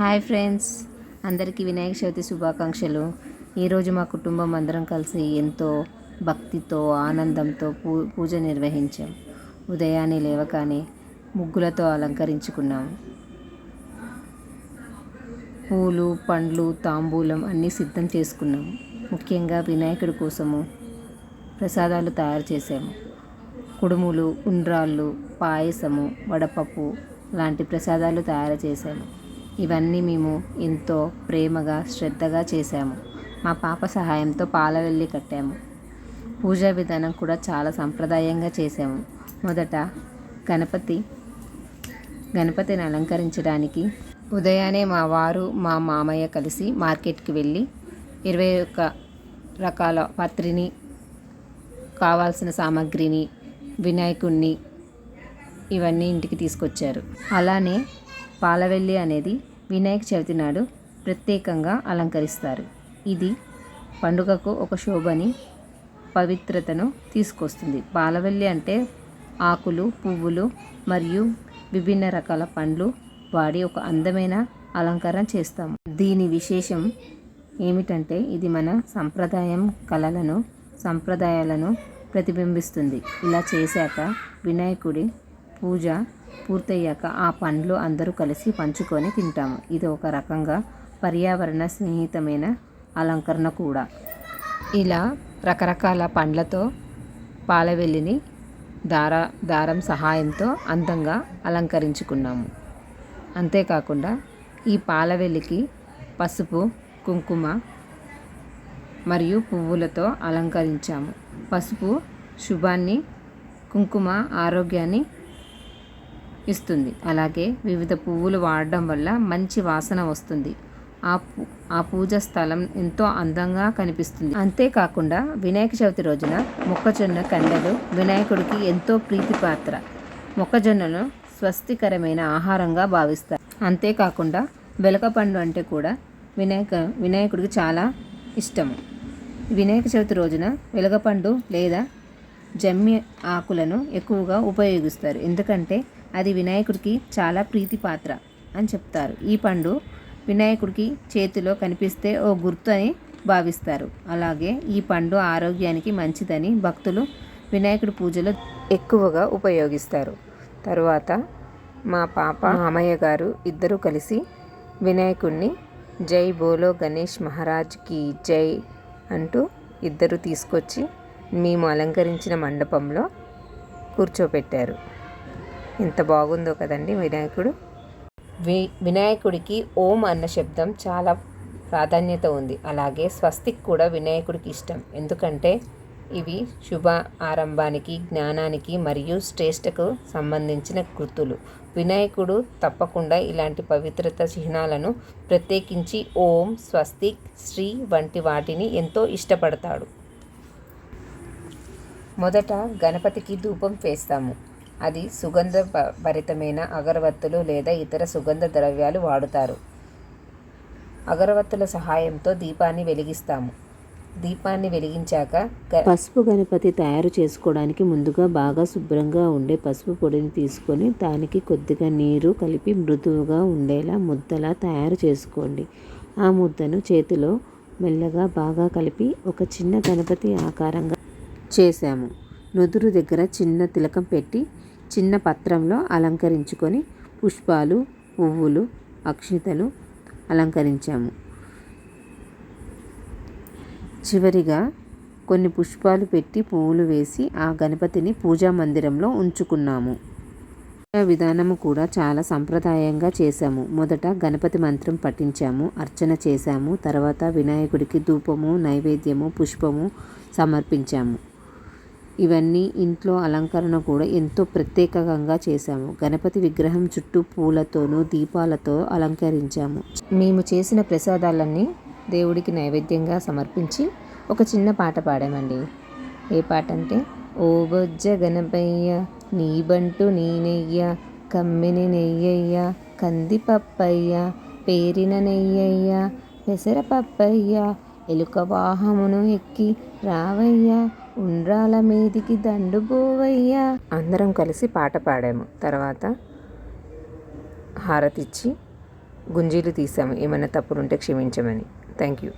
Hi friends. అందరికీ వినాయక చవితి శుభాకాంక్షలు. ఈరోజు మా కుటుంబం అందరం కలిసి ఎంతో భక్తితో ఆనందంతో పూ పూజ నిర్వహించాం. ఉదయాన్నే లేవగానే ముగ్గులతో అలంకరించుకున్నాం. పూలు పండ్లు తాంబూలం అన్నీ సిద్ధం చేసుకున్నాం. ముఖ్యంగా వినాయకుడి కోసము ప్రసాదాలు తయారు చేసాము కుడుములు ఉండ్రాళ్ళు పాయసము వడపప్పు లాంటి ప్రసాదాలు తయారు చేశాము. ఇవన్నీ మేము ఎంతో ప్రేమగా శ్రద్ధగా చేశాము. మా పాప సహాయంతో పాలవెల్లి కట్టాము. పూజా విధానం కూడా చాలా సంప్రదాయంగా చేసాము మొదట గణపతి గణపతిని అలంకరించడానికి ఉదయాన్నే మా వారు మా మామయ్య కలిసి మార్కెట్కి వెళ్ళి ఇరవై ఒక్క రకాల పత్రిని కావాల్సిన సామాగ్రిని వినాయకుడిని ఇవన్నీ ఇంటికి తీసుకొచ్చారు. అలానే పాలవెల్లి అనేది వినాయక చవితి నాడు ప్రత్యేకంగా అలంకరిస్తారు. ఇది పండుగకు ఒక శోభని పవిత్రతను తీసుకొస్తుంది. పాలవెల్లి అంటే ఆకులు పువ్వులు మరియు విభిన్న రకాల పండ్లు వాడి ఒక అందమైన అలంకారం చేస్తాము. దీని విశేషం ఏమిటంటే ఇది మన సంప్రదాయం కళలను సంప్రదాయాలను ప్రతిబింబిస్తుంది. ఇలా చేశాక వినాయకుడి పూజ పూర్తయ్యాక ఆ పండ్లు అందరూ కలిసి పంచుకొని తింటాము. ఇది ఒక రకంగా పర్యావరణ స్నేహితమైన అలంకరణ కూడా. ఇలా రకరకాల పండ్లతో పాలవెల్లిని దార దారం సహాయంతో అందంగా అలంకరించుకున్నాము. అంతేకాకుండా ఈ పాలవెల్లికి పసుపు కుంకుమ మరియు పువ్వులతో అలంకరించాము. పసుపు శుభాన్ని కుంకుమ ఆరోగ్యాన్ని ఇస్తుంది. అలాగే వివిధ పువ్వులు వాడడం వల్ల మంచి వాసన వస్తుంది. ఆ పూ ఆ పూజ స్థలం ఎంతో అందంగా కనిపిస్తుంది. అంతేకాకుండా వినాయక చవితి రోజున మొక్కజొన్న కండలు వినాయకుడికి ఎంతో ప్రీతిపాత్ర మొక్కజొన్నను స్వస్తికరమైన ఆహారంగా భావిస్తారు. అంతేకాకుండా వెలకపండు అంటే కూడా వినాయక వినాయకుడికి చాలా ఇష్టము వినాయక చవితి రోజున వెలగపండు లేదా జమ్మి ఆకులను ఎక్కువగా ఉపయోగిస్తారు. ఎందుకంటే అది వినాయకుడికి చాలా ప్రీతి పాత్ర అని చెప్తారు. ఈ పండు వినాయకుడికి చేతిలో కనిపిస్తే ఓ గుర్తు అని భావిస్తారు. అలాగే ఈ పండు ఆరోగ్యానికి మంచిదని భక్తులు వినాయకుడి పూజలో ఎక్కువగా ఉపయోగిస్తారు. తరువాత మా పాప మామయ్య గారు ఇద్దరూ కలిసి వినాయకుడిని జై బోలో గణేష్ మహారాజ్కి జై అంటూ ఇద్దరు తీసుకొచ్చి మేము అలంకరించిన మండపంలో కూర్చోపెట్టారు. ఎంత బాగుందో కదండి వినాయకుడు. వి వినాయకుడికి ఓం అన్న శబ్దం చాలా ప్రాధాన్యత ఉంది. అలాగే స్వస్తిక్ కూడా వినాయకుడికి ఇష్టం. ఎందుకంటే ఇవి శుభ ఆరంభానికి జ్ఞానానికి మరియు శ్రేష్టకు సంబంధించిన గుర్తులు వినాయకుడు తప్పకుండా ఇలాంటి పవిత్రత చిహ్నాలను ప్రత్యేకించి ఓం స్వస్తిక్ శ్రీ వంటి వాటిని ఎంతో ఇష్టపడతాడు. మొదట గణపతికి ధూపం వేస్తాము. అది సుగంధ భరితమైన అగరవత్తులు లేదా ఇతర సుగంధ ద్రవ్యాలు వాడుతారు. అగరవత్తుల సహాయంతో దీపాన్ని వెలిగిస్తాము. దీపాన్ని వెలిగించాక పసుపు గణపతి తయారు చేసుకోవడానికి ముందుగా బాగా శుభ్రంగా ఉండే పసుపు పొడిని తీసుకొని దానికి కొద్దిగా నీరు కలిపి మృదువుగా ఉండేలా ముద్దలా తయారు చేసుకోండి. ఆ ముద్దను చేతిలో మెల్లగా బాగా కలిపి ఒక చిన్న గణపతి ఆకారంగా చేశాము. నుదురు దగ్గర చిన్న తిలకం పెట్టి చిన్న పత్రంలో అలంకరించుకొని పుష్పాలు పువ్వులు అక్షితలు అలంకరించాము. చివరిగా కొన్ని పుష్పాలు పెట్టి పువ్వులు వేసి ఆ గణపతిని పూజా మందిరంలో ఉంచుకున్నాము. పూజా విధానము కూడా చాలా సంప్రదాయంగా చేశాము. మొదట గణపతి మంత్రం పఠించాము అర్చన చేశాము తర్వాత వినాయకుడికి ధూపము నైవేద్యము పుష్పము సమర్పించాము. ఇవన్నీ ఇంట్లో అలంకరణ కూడా ఎంతో ప్రత్యేకంగా చేశాము. గణపతి విగ్రహం చుట్టూ పూలతోనూ దీపాలతో అలంకరించాము. మేము చేసిన ప్రసాదాలన్నీ దేవుడికి నైవేద్యంగా సమర్పించి ఒక చిన్న పాట పాడామండి. ఏ పాట అంటే ఓ బొజ్జ గణపయ్య నీ బంటు నేనయ్య నెయ్య కమ్మిని నెయ్యయ్య కంది పప్పయ్య పేరిన నెయ్యయ్య పెసర పప్పయ్య ఎలుక వాహమును ఎక్కి రావయ్య ఉండ్రాల మీదికి దండుబోవయ్యా అందరం కలిసి పాట పాడాము. తర్వాత హారతిచ్చి గుంజీలు తీసాము. ఏమైనా తప్పులుంటే క్షమించమని. Thank you